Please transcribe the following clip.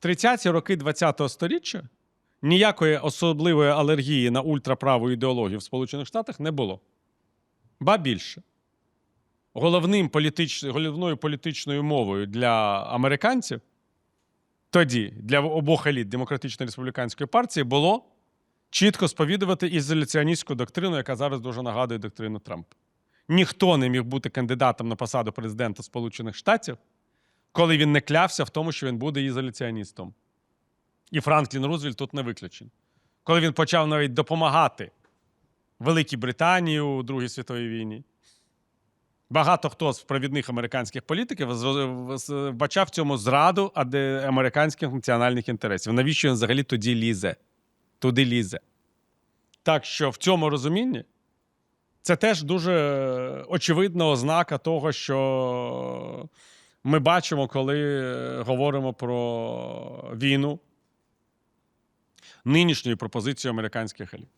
В 30-ті роки ХХ століття ніякої особливої алергії на ультраправу ідеологію в Сполучених Штатах не було. Ба більше. Головним політич... головною політичною мовою для американців тоді, для обох еліт Демократичної республіканської партії, було чітко сповідувати ізоляціоністську доктрину, яка зараз дуже нагадує доктрину Трампа. Ніхто не міг бути кандидатом на посаду президента Сполучених Штатів, коли він не клявся в тому, що він буде ізоляціоністом. І Франклін Рузвельт тут не виключень. Коли він почав навіть допомагати Великій Британії у Другій світовій війні, багато хто з провідних американських політиків з- в цьому зраду американських національних інтересів. Навіщо він взагалі тоді лізе? Туди лізе. Так що в цьому розумінні це теж дуже очевидна ознака того, що ми бачимо, коли говоримо про війну нинішньої пропозиції американських еліт.